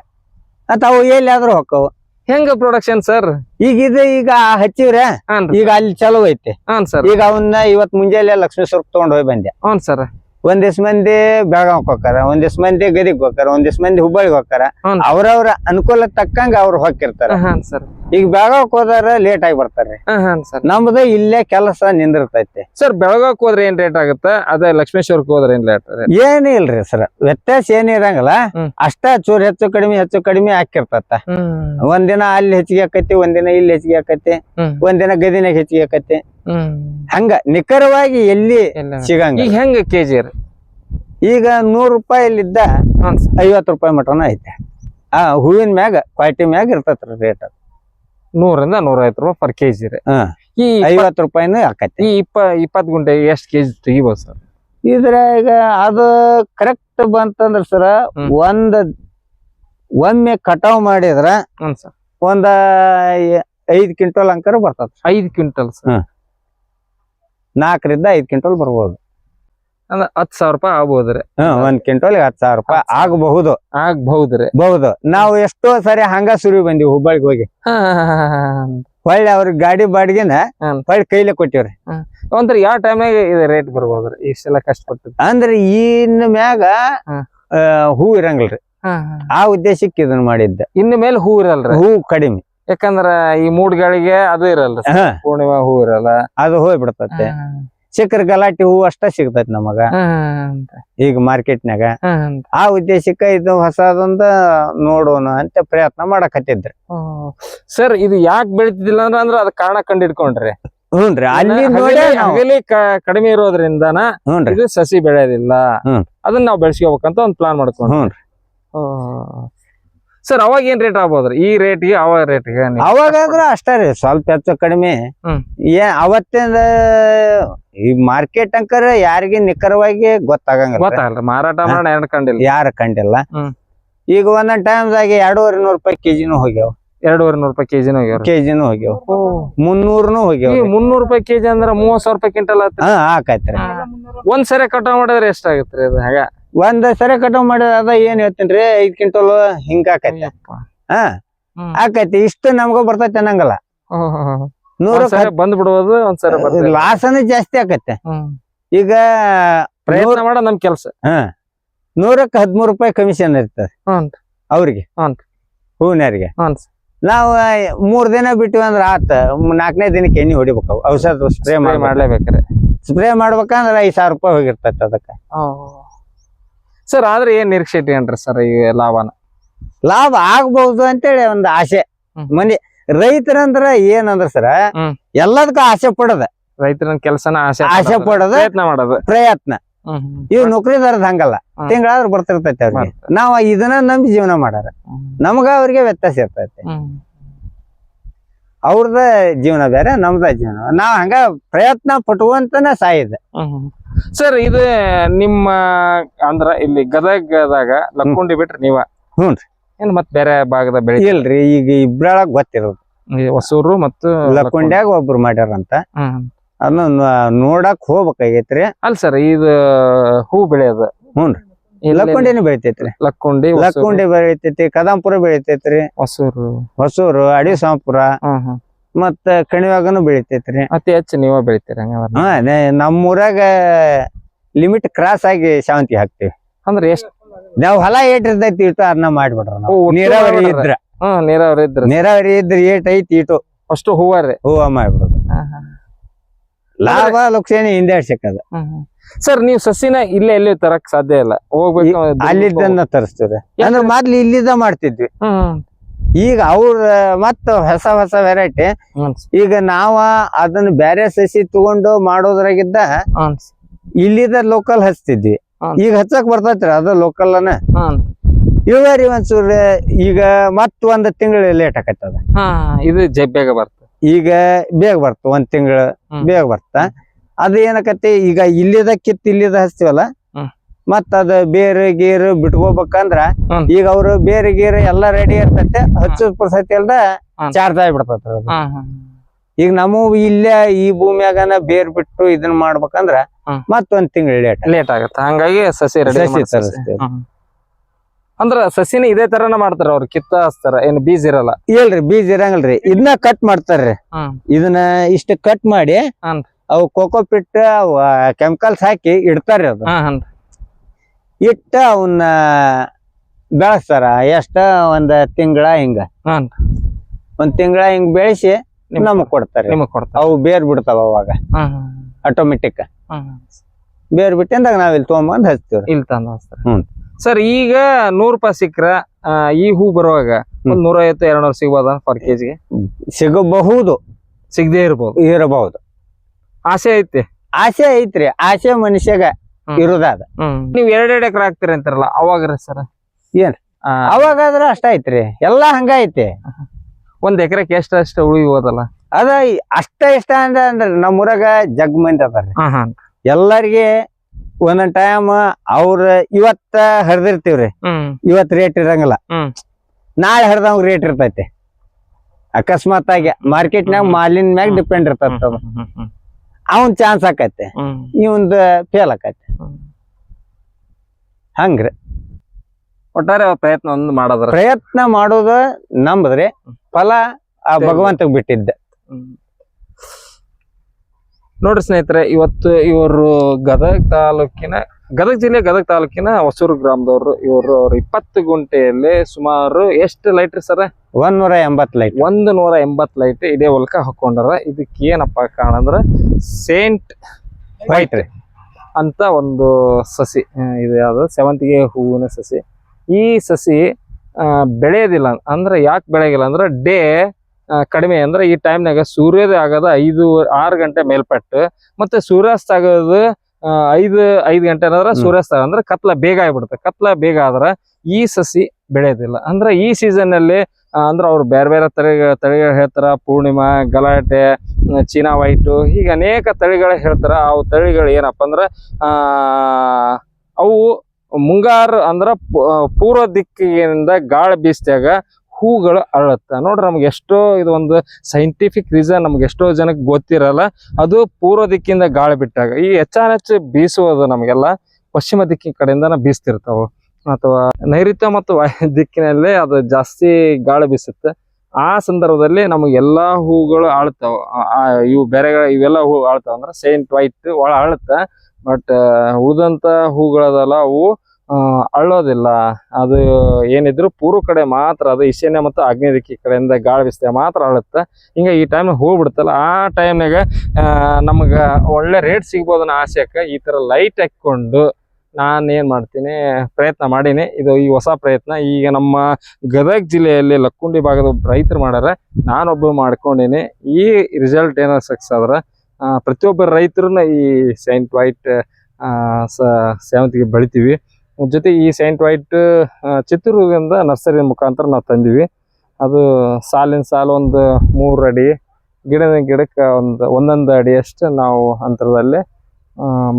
ಮತ್ತ ಅವು ಎಲ್ಲಿಯಾದ್ರೂ ಹೊಕ್ಕವು. ಹೆಂಗ ಪ್ರೊಡಕ್ಷನ್ ಸರ್ ಈಗ ಇದು ಈಗ ಹಚ್ಚಿವ್ರೆ. ಈಗ ಅಲ್ಲಿ ಚಲೋ ಐತೆ. ಹಾನ್ ಸರ್ ಈಗ ಅವನ್ನ ಇವತ್ ಮುಂಜಾನೆ ಲಕ್ಷ್ಮೇಶ್ವರ ತಗೊಂಡ್ ಹೋಗಿ ಬಂದೆ ಹ್ಞೂ ಸರ್ ಒಂದಿಸ್ ಮಂದಿ ಬೆಳಗಾವ್ ಹೋಗ್ತಾರ ಒಂದಿಸ್ ಮಂದಿ ಗದಿಗ್ ಹೋಗ್ತಾರ ಒಂದಿಸ್ ಮಂದಿ ಹುಬ್ಬಳ್ಳಿಗೆ ಹೋಗ್ತಾರ. ಅವ್ರವ್ರ ಅನುಕೂಲ ತಕ್ಕಂಗ ಅವ್ರು ಹೋಗಿರ್ತಾರ ಹಾನ್ ಸರ್ ಈಗ ಬೆಳಗಾವಕ್ ಹೋದಾರ ಲೇಟ್ ಆಗಿ ಬರ್ತಾರೆ. ನಮ್ದ ಸರ್. ನಮ್ದು ಇಲ್ಲೇ ಕೆಲಸ ನಿಂದಿರ್ತೈತೆ. ಸರ್ ಬೆಳಗಾಕ್ ಹೋದ್ರೆ ಏನ್ ರೇಟ್ ಆಗುತ್ತೆ? ಅದೇ ಲಕ್ಷ್ಮೇಶ್ವರಕ್ಕೆ ಹೋದ್ರೆ ಏನ್ ರೇಟ್ ಏನ್ ಇಲ್ರಿ ಸರ್ ವ್ಯತ್ಯಾಸ ಏನ್ ಇರಂಗಿಲ್ಲ. ಹ್ಮ್. ಅಷ್ಟ ಚೂರ್ ಹೆಚ್ಚು ಕಡಿಮೆ ಹೆಚ್ಚು ಕಡಿಮೆ ಹಾಕಿರ್ತತ್ತ ಒಂದಿನ ಅಲ್ಲಿ ಹೆಚ್ಚಿಗೆ ಆಕತಿ ಒಂದಿನ ಇಲ್ಲಿ ಹೆಚ್ಚಿಗೆ ಆಕತಿ ಒಂದಿನ ಗದಿನಾಗ ಹೆಚ್ಚಿಗೆ ಆಕತಿ. ಹಂಗ ನಿಖರವಾಗಿ ಎಲ್ಲಿ ಸಿಗಂಗ ಈಗ ಹೆಂಗ ಕೆಜಿ ರೀ? ಈಗ ನೂರ್ ರೂಪಾಯಿಲಿದ್ದ ಇಲ್ಲಿದ್ದ ಸರ್. ಐವತ್ ರೂಪಾಯಿ ಮಟನ ಐತೆ. ಆ ಹೂವಿನ ಮ್ಯಾಗ ಕ್ವಾಲಿಟಿ ಮ್ಯಾಗ ಇರ್ತೈತ್ರಿ ರೇಟ್ ನೂರಿಂದ ನೂರೈವತ್ತು ರೂಪಾಯಿ ಪರ್ ಕೆಜಿ ರೀ. ಹಾ. ಈ ಐವತ್ತು ಐವತ್ ರೂಪಾಯಿನೂ ಆಕತಿ ಈ ಇಪ್ಪ ಇಪ್ಪತ್ ಗುಂಟೆ ಎಷ್ಟ್ ಕೆಜಿ ತೆಗಿಬೋದು ಸರ್? ಇದ್ರ ಈಗ ಅದು ಕರೆಕ್ಟ್ ಬಂತಂದ್ರ ಸರ. ಒಂದ್ ಒಮ್ಮೆ ಕಟಾವ್ ಮಾಡಿದ್ರ ಹ್ಞೂ ಸರ್. ಒಂದ ಐದ್ ಕ್ವಿಂಟಲ್ ಅಂಕರ ಬರ್ತದ. ಐದ್ ಕ್ವಿಂಟಲ್ ಸರ್. ನಾಲ್ಕರಿಂದ ಐದ್ ಕ್ವಿಂಟಲ್ ಬರ್ಬೋದು. ಅಂದ್ರೆ ಹತ್ತು ಸಾವಿರ ರೂಪಾಯಿ ಆಗ್ಬೋದ್ರಿ. ಹ್ಮ್ ಒಂದ್ ಕ್ವಿಂಟಲ್ ಹತ್ತು ಸಾವಿರ ರೂಪಾಯಿ. ಆಗಬಹುದು. ಆಗ್ಬಹುದ್ರಿ ಬಹುದು. ನಾವು ಎಷ್ಟೋ ಸರಿ ಹಂಗ ಸುರಿ ಬಂದಿವಿ ಹುಬ್ಬಳ್ಳಿಗೆ ಹೋಗಿ. ಹೊಳ್ಳಿ ಅವ್ರಿಗೆ ಗಾಡಿ ಬಾಡಿಗೆನ ಹ್ಮ್. ಹೊಳ್ಳಿ ಕೈಲೇ ಕೊಟ್ಟಿವ್ರಿ. ಒಂದ್ರ ಯಾವ ಟೈಮ್ನಾಗ ಇದು ರೇಟ್ ಬರ್ಬೋದ್ರಿ? ಇಷ್ಟೆಲ್ಲ ಕಷ್ಟಪಟ್ಟು ಅಂದ್ರೆ ಇನ್ ಮ್ಯಾಗ ಹ್ಮ್. ಆ, ಹೂ ಇರಂಗಿಲ್ರಿ. ಆ ಉದ್ದೇಶಕ್ಕೆ ಇದನ್ನ ಮಾಡಿದ್ದ. ಇನ್ನು ಮೇಲೆ ಹೂ ಇರಲ್ರಿ. ಹೂ ಕಡಿಮೆ. ಯಾಕಂದ್ರ ಈ ಮೂಡ್ಗಳಿಗೆ ಅದು ಇರಲ್ರಿ. ಹಾ. ಪೂರ್ಣಿಮಾ ಹೂ ಇರಲ್ಲ. ಅದು ಹೋಗ್ಬಿಡ್ತತೆ. ಸಿಕ್ಕರ್ ಗಲಾಟಿ ಹೂ ಅಷ್ಟ ಸಿಗ್ತೈತಿ ನಮಗ. ಈಗ ಮಾರ್ಕೆಟ್ನಾಗ ಆ ಉದ್ದೇಶಕ್ಕ ಇದು ಹೊಸದೊಂದ ನೋಡೋಣ ಅಂತ ಪ್ರಯತ್ನ ಮಾಡಕತ್ತಿದ್ರಿ. ಸರ್ ಇದು ಯಾಕೆ ಬೆಳಿತಿದಿಲ್ಲ ಅಂದ್ರ ಅದ್ ಕಾರಣ ಕಂಡು ಹಿಡ್ಕೊಂಡ್ರಿ ಹ್ಞೂನ್ರಿ ಅಲ್ಲಿ ನೋಡಿ ಕಡಿಮೆ ಇರೋದ್ರಿಂದನ ಇದು ಸಸಿ ಬೆಳೆಯೋದಿಲ್ಲ. ಅದನ್ನ ನಾವು ಬೆಳೆಸ್ಕೋಬೇಕಂತ ಒಂದ್ ಪ್ಲಾನ್ ಮಾಡ್ಕೊಂಡ್ರಿ ಸರ್ ಅವಾಗ ಏನ್ ರೇಟ್ ಆಗ್ಬೋದ್ರಿ? ಈ ರೇಟ್ಗೆ ಅವಾಗ ರೇಟ್ಗೆ ಅವಾಗಾದ್ರೂ ಅಷ್ಟೇ ರೀ ಸ್ವಲ್ಪ ಹೆಚ್ಚು ಕಡಿಮೆ. ಏ ಅವತ್ತಿಂದ ಈ ಮಾರ್ಕೆಟ್ ಅಂಕರ ಯಾರಿಗೆ ನಿಖರವಾಗಿ ಗೊತ್ತಾಗಂಗಿಲ್ಲ ಗೊತ್ತಾಗಲ್ಲ ಮಾರಾಟ ಮಾಡ ಎರಡ್ ಕಂಡಿಲ್ಲ. ಯಾರು ಕಂಡಿಲ್ಲ. ಈಗ ಒಂದೊಂದ್ ಟೈಮ್ದಾಗೆ ಎರಡೂವರೆ ನೂರು ರೂಪಾಯಿ ಕೆಜಿನೂ ಹೋಗ್ಯಾವ. ಎರಡೂವರೆ ನೂರು ರೂಪಾಯಿ ಕೆಜಿನ ಹೋಗ್ಯಾವ ಕೆಜಿನೂ ಹೋಗ್ಯಾವ. ಮುನ್ನೂರ್ನು ಹೋಗ್ಯಾವ. ಮುನ್ನೂರ್ ರೂಪಾಯಿ ಕೆಜಿ ಅಂದ್ರ ಮೂವತ್ ಸಾವಿರ ರೂಪಾಯಿ ಕ್ವಿಂಟಲ್ ಆತ್ರಿ. ಒಂದ್ಸರಿ ಒಂದ್ ಸರಿ ಕಟಾವ್ ಮಾಡಿದ್ರೆ ಎಷ್ಟಾಗತ್ರಿ ಅದು? ಹಾಗ. ಒಂದ್ ಸರಿ ಕಟಾವ್ ಮಾಡಿದ ಅದ ಏನ್ ಹೇಳ್ತೀನ್ರಿ ಐದ್ ಕ್ವಿಂಟಲ್ ಹಿಂಗ ಆಕೈತಿ. ಹಾ. ಆಕೈತಿ. ಇಷ್ಟು ನಮ್ಗ ಬರ್ತೈತಿ ಅನ್ನಂಗಲ್ಲ. ನೂರ ಬಂದ್ ಬಿಡುವುದು ಒಂದ್ ಸರಿ ಬರ್ತೈತಿ. ಲಾಸನ ಜಾಸ್ತಿ ಆಕತ್ತೆ ಈಗ ಪ್ರಯತ್ನ ಮಾಡೋ ನಮ್ ಕೆಲ್ಸ. ಹಾ ನೂರಕ್ಕೆ ಹದಿಮೂರು ರೂಪಾಯಿ ಕಮಿಷನ್ ಇರ್ತದೆ. ಅವ್ರಿಗೆ. ಹೂವಿನವ್ರಿಗೆ ನಾವು ಮೂರ್ ದಿನ ಬಿಟ್ಟಿವಿ ಅಂದ್ರೆ ಆತ ನಾಲ್ಕನೇ ದಿನಕ್ಕೆ ಎಣ್ಣೆ ಹೊಡಿಬೇಕು. ಔಷಧ ಸ್ಪ್ರೇ ಮಾಡಿ ಮಾಡ್ಲೇಬೇಕ್ರಿ. ಸ್ಪ್ರೇ ಮಾಡ್ಬೇಕಂದ್ರ ಐದ್ ಸಾವಿರ ರೂಪಾಯಿ ಹೋಗಿರ್ತೈತೆ ಅದಕ್ಕ. ಸರ್ ಆದ್ರೆ ಏನ್ ನಿರೀಕ್ಷೆ ಇಟ್ಕೊಂಡ್ರಿ ಸರ್ ಈ ಲಾಭನ? ಲಾಭ ಆಗ್ಬಹುದು ಅಂತೇಳಿ ಒಂದು ಆಸೆ. ಮನೆ ರೈತರಂದ್ರ ಏನಂದ್ರ ಸರ. ಎಲ್ಲದಕ್ಕೂ ಆಸೆ ಪಡೋದ. ರೈತರ ಕೆಲಸನ ಆಸೆ ಆಸೆ ಪಡೋದು, ಪ್ರಯತ್ನ ಮಾಡೋದು. ಪ್ರಯತ್ನ. ಇವ್ ನೌಕರಿ ನೌಕರಿದಾರದ ಹಂಗಲ್ಲ. ತಿಂಗಳಾದ್ರೂ ಬರ್ತಿರ್ತೈತಿ ಅವ್ರಿಗೆ. ನಾವ್ ಇದನ್ನ ನಂಬಿ ಜೀವನ ಮಾಡಾರ. ನಮ್ಗ ಅವ್ರಿಗೆ ವ್ಯತ್ಯಾಸ ಇರ್ತೈತಿ. ಅವ್ರದ ಜೀವನ ಬೇರೆ ನಮ್ದ ಜೀವನ. ನಾವ್ ಹಂಗ ಪ್ರಯತ್ನ ಪಟ್ಕೊಂತನ ಸಾಯಿದೆ. ಸರ್ ಇದು ನಿಮ್ಮ ಅಂದ್ರ ಇಲ್ಲಿ ಗದಗದಾಗ ಲಕ್ಕೊಂಡಿ ಬಿಟ್ರಿ ನೀವ? ಹ್ಞೂ ಏನ್ ಮತ್ ಬೇರೆ ಭಾಗದ ಬೆಳೆ? ಇಲ್ರಿ ಈಗ ಇಬ್ರೊಳಗ್ ಗೊತ್ತಿರೋದು. ಈ ಹೊಸೂರು ಮತ್ತು ಲಕ್ಕೊಂಡ್ಯಾಗ ಒಬ್ರು ಮಾಡ್ಯಾರಂತ. ಹ್ಮ್. ಅದನ್ನ ನೋ- ನೋಡಕ್ ಹೋಗ್ಬೇಕಾಗೈತ್ರಿ. ಅಲ್ಲ ಸರ್ ಇದು ಹೂ ಬೆಳೆಯೋದು. ಹ್ಞೂನ್ರಿ. ಲಕ್ಕೊಂಡಿನೂ ಬೆಳಿತೈತ್ರಿ. ಲಕ್ಕೊಂಡಿ ಹೊಸೂರು, ಲಕ್ಕುಂಡಿ ಬೆಳಿತೈತಿ ಕದಂಪುರ ಬೆಳಿತೈತ್ರಿ. ಹೊಸೂರು. ಹೊಸೂರು ಅಡಿಸಾಂಪುರ. ಹ್ಮ್ ಹ್ಮ್. ಮತ್ತ ಕಣಿವಾಗನು ಬೆಳಿತೈತ್ರಿ. ಅತಿ ಹೆಚ್ಚು ನೀವ ಬೆಳಿತೀರಿ ಹಂಗಾರ ಹಾ ನಮ್ಮೂರಾಗ ಲಿಮಿಟ್ ಕ್ರಾಸ್ ಆಗಿ ಶಾವಂತಿ ಹಾಕ್ತಿವಿ. ಅಂದ್ರೆ ಎಷ್ಟ್? ನಾವ್ ಹೊಲ ಏಟ್ ಇರ್ತೈತಿ ಇಟ್ಟು ಅದನ್ನ ಮಾಡ್ಬಿಡ್ರ ನಾವು. ಓ, ಒಟ್ಟು ನೀರಾವರಿ ಮಾಡ್ಬಿಡ್ರ. ಇದ್ರ. ನೀರಾವರಿ ಇದ್ರ. ನೀರಾವರಿ ಇದ್ರ ಏಟ್ ಐತಿ ಇಟ್ಟು ಅಷ್ಟು ಹೂವ ರೀ. ಹೂವ ಮಾಡ್ಬಿಡೋದು ಲಾಭ ಲಕ್ಷಣ ಹಿಂದೆ ಸಿಕ್ಕದ ಸರ್ ನೀವು ಸಸಿನ ಇಲ್ಲೇ ಎಲ್ಲಿ ತರಕ್ ಸಾಧ್ಯ ಇಲ್ಲ? ಹೋಗ್ಬೇಕು ಅಲ್ಲಿದ್ದನ್ನ ತರಿಸ್ತೀವ್ರಿ. ಅಂದ್ರೆ ಮೊದ್ಲು ಇಲ್ಲಿದ್ದ ಮಾಡ್ತಿದ್ವಿ. ಹ್ಮ್. ಈಗ ಅವ್ರ ಮತ್ತ ಹೊಸ ಹೊಸ ವೆರೈಟಿ ಈಗ ನಾವ ಅದನ್ನ ಬ್ಯಾರೆ ಸಸಿ ತಗೊಂಡು ಮಾಡೋದ್ರಾಗಿದ್ದ ಇಲ್ಲಿದ ಲೋಕಲ್ ಹಚ್ತಿದ್ವಿ. ಈಗ ಹಚ್ಚಕ್ ಬರ್ತೈತ್ರಿ ಅದು ಲೋಕಲ್ ಅನ್ನ ಇಳುವರಿ ಒಂಚೂರ್ ಈಗ ಮತ್ ಒಂದ್ ತಿಂಗಳು ಲೇಟ್ ಆಕತ್ತದ ಇದು ಬೇಗ ಬರ್ತ. ಈಗ ಬೇಗ ಬರ್ತ ಒಂದ್ ತಿಂಗಳು ಬೇಗ ಬರ್ತ. ಅದ ಏನಕತಿ ಈಗ ಇಲ್ಲಿದ ಕಿತ್ ಇಲ್ಲಿದ ಹಚ್ತೀವಲ್ಲ. ಮತ್ತ ಅದ ಬೇರೆ ಗೀರು ಬಿಟ್ಕೋಬೇಕಂದ್ರ. ಈಗ ಅವ್ರು ಬೇರೆ ಗೀರು ಎಲ್ಲಾ ರೆಡಿ ಇರ್ತೈತೆ ಹಚ್ಚದ ಪುರ್ಸತಿ ಅಲ್ದ. ಚಾರ್ಜ್ ಹ್ಮ್ ಈಗ ನಮ್ಮ ಇಲ್ಲೇ ಈ ಭೂಮಿಯಾಗನ ಬೇರ್ ಬಿಟ್ಟು ಇದನ್ನ ಮಾಡ್ಬೇಕಂದ್ರ ಮತ್ತ ಮತ್ತೊಂದ್ ತಿಂಗಳು ಲೇಟ್ ಲೇಟ್ ಆಗತ್ತ. ಹಂಗಾಗಿ ಸಸಿ ರೆಡಿ ಸಸಿ ತರಿಸ್ತೀವಿ. ಅಂದ್ರ ಸಸಿನ ಇದೇ ತರನ ಮಾಡ್ತಾರ ಅವ್ರ ಕಿತ್ತ ಹಚ್ತಾರ ಏನ್ ಬೀಜ ಇರಲ್ಲ. ಇಲ್ರಿ ಬೀಜ ಇರಂಗಲ್ರಿ. ಇದನ್ನ ಕಟ್ ಮಾಡ್ತಾರ್ರಿ. ಇದನ್ನ ಇಷ್ಟ ಕಟ್ ಮಾಡಿ. ಅವು ಕೋಕೋ ಪಿಟ್ ಅವ ಕೆಮಿಕಲ್ಸ್ ಹಾಕಿ ಇಡ್ತಾರ್ರಿ ಅದು. ಇಟ್ಟ ಅವನ್ನ ಬೆಳೆಸ್ತಾರ. ಎಷ್ಟ ಒಂದ್ ತಿಂಗಳ ಹಿಂಗ. ಹನ್ ಒಂದ್ ತಿಂಗಳ ಹಿಂಗ್ ಬೆಳೆಸಿ ನಿಮ್- ನಮಗ್ ಕೊಡ್ತಾರೆ. ನಿಮಗ್ ಕೊಡ್ತಾರ. ಅವು ಬೇರ್ ಬಿಡ್ತಾವ ಅವಾಗ. ಆಟೋಮೆಟಿಕ್ ಬೇರ್ ಬಿಟ್ಟಿಂದಾಗ ನಾವ್ ಇಲ್ಲಿ ತೊಗೊಂಬಂದ್ ಹಚ್ತೀವ್ರಿ. ಇಲ್ಲಿ ತಂದ ಹ್ಮ್. ಸರ್ ಈಗ ನೂರ್ ರೂಪಾಯಿ ಸಿಕ್ಕ್ರ ಆ, ಈ ಹೂ ಬರುವಾಗ ಒಂದ್ ನೂರ ಐವತ್ತು ಎರಡ್ ನೂರ ಸಿಗ್ಬೋದ ಪರ್ ಕೆಜಿಗೆ ಸಿಗಬಹುದು. ಸಿಗದೇ ಇರ್ಬೋದು. ಇರಬಹುದು. ಆಸೆ ಐತಿ? ಆಸೆ ಐತ್ರಿ. ಆಸೆ ಮನುಷ್ಯಗ. ನೀವು ಹ್ಮ್. ನೀವ್ ಎರಡ್ ಎಕರೆ ಹಾಕ್ತೀರಿ ಅಂತಾರಲ್ಲ ಅವಾಗ ಸರ್? ಏನ್? ಅವಾಗಾದ್ರ ಅಷ್ಟ ಐತ್ರಿ ಎಲ್ಲಾ ಹಂಗ ಐತಿ. ಒಂದ್ ಎಕರೆಕ್ ಎಷ್ಟ ಅಷ್ಟ ಉಳಿಬೋದಲ್ಲ ಅದ ಅಷ್ಟ ಇಷ್ಟ ಅಂದ ಅಂದ್ರ ನಮ್ಮೂರಾಗ ಜಗ್ ಮಂದಿ ಅದಾರ್ರಿ. ಎಲ್ಲಾರಿಗೆ ಒಂದೊಂದ್ ಟೈಮ್ ಅವ್ರ ಇವತ್ತ ಹರಿದಿರ್ತೀವ್ರಿ. ಇವತ್ ರೇಟ್ ಇರಂಗಿಲ್ಲ. ನಾಳೆ ಹರಿದವಂಗ ರೇಟ್ ಇರ್ತೈತಿ. ಅಕಸ್ಮಾತ್ ಆಗಿ ಮಾರ್ಕೆಟ್ನಾಗ. ಮಾಲಿನ ಮ್ಯಾಗ ಡಿಪೆಂಡ್ ಇರ್ತದ ಅವನ್ ಚಾನ್ಸ್ ಆಕೈತಿ. ಇವಂದ ಫೇಲ್ ಆಕೈತಿ. ಹಂಗ್ರಿ. ಒಟ್ಟಾರೆ ಪ್ರಯತ್ನ ಒಂದು ಮಾಡೋದ್ರ. ಪ್ರಯತ್ನ ಮಾಡೋದು ನಂಬದ್ರಿ ಫಲ ಆ ಭಗವಂತಗ್ ಬಿಟ್ಟಿದ್ದ. ನೋಡ್ರಿ ಸ್ನೇಹಿತರೆ ಇವತ್ತು ಇವರು ಗದಗ ತಾಲೂಕಿನ ಗದಗ ಜಿಲ್ಲೆ ಗದಗ ತಾಲೂಕಿನ ಹೊಸೂರು ಗ್ರಾಮದವರು. ಇವರು ಅವ್ರ ಇಪ್ಪತ್ತು ಗುಂಟೆಯಲ್ಲಿ ಸುಮಾರು ಎಷ್ಟು ಲೈಟ್ ರೀ ಸರ್ ಒಂದ್ ಎಂಬತ್ ಲೈಟ್ ಒಂದ್ ನೂರ ಎಂಬತ್ ಲೈಟ್ ಇದೇ ಹೊಲಕ ಹಾಕೊಂಡಾರ. ಇದಕ್ಕೆ ಏನಪ್ಪಾ ಕಾರಣ ಅಂದ್ರ ಸೇಂಟ್ ವೈಟ್ ರೀ. ಅಂತ ಒಂದು ಸಸಿ ಇದು ಯಾವುದು? ಸೇವಂತಿಗೆ ಹೂವಿನ ಸಸಿ. ಈ ಸಸಿ ಬೆಳೆಯೋದಿಲ್ಲ. ಅಂದ್ರೆ ಯಾಕೆ ಬೆಳೆಯೋದಿಲ್ಲ? ಅಂದ್ರೆ ಡೇ ಕಡಿಮೆ. ಅಂದ್ರೆ ಈ ಟೈಮ್ನಾಗ ಸೂರ್ಯೋದಯ ಆಗೋದು ಐದು ಆರು ಗಂಟೆ ಮೇಲ್ಪಟ್ಟು ಮತ್ತೆ ಸೂರ್ಯಾಸ್ತ ಆಗೋದು ಐದು ಐದು ಗಂಟೆ ಅಂದ್ರೆ ಸೂರ್ಯಾಸ್ತ ಅಂದ್ರೆ ಕತ್ಲ ಬೇಗ ಆಗ್ಬಿಡುತ್ತೆ. ಕತ್ಲ ಬೇಗ ಆದ್ರೆ ಈ ಸಸಿ ಬೆಳೆಯೋದಿಲ್ಲ. ಅಂದ್ರೆ ಈ ಸೀಸನ್ ಅಲ್ಲಿ ಅಂದ್ರೆ ಅವ್ರು ಬೇರೆ ಬೇರೆ ತಳಿ ತಳಿಗಳು ಹೇಳ್ತಾರ, ಪೂರ್ಣಿಮಾ, ಗಲಾಟೆ ಚೀನಾ ವೈಟು, ಹೀಗೆ ಅನೇಕ ತಳಿಗಳು ಹೇಳ್ತಾರ. ಅವು ತಳಿಗಳು ಏನಪ್ಪ ಅಂದ್ರೆ ಅವು ಮುಂಗಾರು ಅಂದ್ರೆ ಪೂರ್ವ ದಿಕ್ಕಿನಿಂದ ಗಾಳಿ ಬೀಸಿದಾಗ ಹೂಗಳು ಅರಳುತ್ತೆ. ನೋಡ್ರಿ ನಮ್ಗೆ ಎಷ್ಟೋ ಇದು ಒಂದು ಸೈಂಟಿಫಿಕ್ ರೀಸನ್ ನಮ್ಗೆ ಎಷ್ಟೋ ಜನಕ್ಕೆ ಗೊತ್ತಿರಲ್ಲ. ಅದು ಪೂರ್ವ ದಿಕ್ಕಿಂದ ಗಾಳಿ ಬಿಟ್ಟಾಗ. ಈ ಹೆಚ್ಚಾನೆಚ್ಚು ಬೀಸುವುದು ನಮಗೆಲ್ಲ ಪಶ್ಚಿಮ ದಿಕ್ಕಿನ ಕಡೆಯಿಂದ ಬೀಸ್ತಿರ್ತಾವ. ಅಥವಾ ನೈಋತ್ಯ ಮತ್ತು ದಿಕ್ಕಿನಲ್ಲೇ ಅದು ಜಾಸ್ತಿ ಗಾಳಿ ಬೀಸುತ್ತೆ. ಆ ಸಂದರ್ಭದಲ್ಲಿ ನಮಗೆ ಎಲ್ಲಾ ಹೂಗಳು ಆಳ್ತಾವ. ಇವು ಬೇರೆ ಇವೆಲ್ಲ ಹೂ ಆಳ್ತಾವ ಅಂದ್ರೆ ಸೇಂಟ್ ವೈಟ್ ಒಳ ಆಳುತ್ತೆ ಬಟ್ ಉಳಿದಂತ ಹೂಗಳದಲ್ಲ ಅವು ಅಳ್ಳೋದಿಲ್ಲ. ಅದು ಏನಿದ್ರು ಪೂರ್ವ ಕಡೆ ಮಾತ್ರ, ಅದು ಈಶಾನ್ಯ ಮತ್ತು ಆಗ್ನೇಯ ದಿಕ್ಕಿ ಕಡೆಯಿಂದ ಗಾಳಿ ಬಿಸ್ತೆ ಮಾತ್ರ ಅಳುತ್ತೆ ಹಿಂಗ ಈ ಟೈಮ್ ಹೂ ಬಿಡುತ್ತಲ್ಲ ಆ ಟೈಮ್ನಾಗ ನಮ್ಗ ಒಳ್ಳೆ ರೇಟ್ ಸಿಗ್ಬೋದನ್ನ ಆಸೆಕ್ಕೆ ಈ ತರ ಲೈಟ್ ಹಾಕೊಂಡು ನಾನು ಏನು ಮಾಡ್ತೀನಿ, ಪ್ರಯತ್ನ ಮಾಡೀನಿ. ಇದು ಈ ಹೊಸ ಪ್ರಯತ್ನ. ಈಗ ನಮ್ಮ ಗದಗ ಜಿಲ್ಲೆಯಲ್ಲಿ ಲಕ್ಕುಂಡಿ ಭಾಗದ ಒಬ್ಬ ರೈತರು ಮಾಡ್ಯಾರ. ನಾನೊಬ್ಬರು ಮಾಡ್ಕೊಂಡೀನಿ. ಈ ರಿಸಲ್ಟ್ ಏನಾದ್ರು ಸಕ್ಸಸ್ ಆದ್ರೆ ಪ್ರತಿಯೊಬ್ಬ ರೈತರನ್ನ ಈ ಸೈಂಟ್ ವೈಟ್ ಸೇವಂತಿಗೆ ಬೆಳಿತೀವಿ. ಜೊತೆ ಈ ಸೈಂಟ್ ವೈಟ್ ಚಿತ್ರದುರ್ಗದಿಂದ ನರ್ಸರಿ ಮುಖಾಂತರ ನಾವು ತಂದೀವಿ. ಅದು ಸಾಲಿನ ಸಾಲು ಒಂದು ಮೂರು ಅಡಿ ಗಿಡದ ಗಿಡಕ್ಕೆ ಒಂದು ಒಂದೊಂದು ಅಡಿಯಷ್ಟು ನಾವು ಅಂತರದಲ್ಲಿ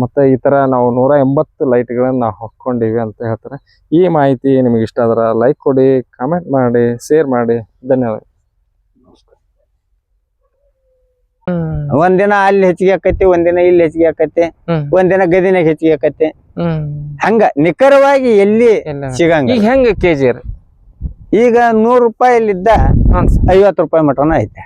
ಮತ್ತೆ ಈ ಥರ ನಾವು ನೂರ ಎಂಬತ್ತು ಲೈಟ್ಗಳನ್ನು ನಾವು ಹಾಕ್ಕೊಂಡಿವಿ ಅಂತ ಹೇಳ್ತಾರೆ. ಈ ಮಾಹಿತಿ ನಿಮಗೆ ಇಷ್ಟ ಆದ್ರೆ ಲೈಕ್ ಕೊಡಿ ಕಾಮೆಂಟ್ ಮಾಡಿ ಶೇರ್ ಮಾಡಿ. ಧನ್ಯವಾದ. ಒಂದಿನ ಅಲ್ಲಿ ಹೆಚ್ಚಿಗೆ ಆಕತಿ ಒಂದಿನ ಇಲ್ಲಿ ಹೆಚ್ಚಿಗೆ ಆಕತಿ. ಒಂದಿನ ಗದಿನಾಗ ಹೆಚ್ಚಿಗೆ ಆಕತಿ. ಹಂಗ ನಿಖರವಾಗಿ ಎಲ್ಲಿ ಸಿಗಂಗ ಈಗ ಹೆಂಗ ಕೆಜಿ ಈಗ ಈಗ ರೂಪಾಯಿ ಇಲ್ಲಿದ್ದ ಐವತ್ತು ರೂಪಾಯಿ ಮಟನ ಐತೆ.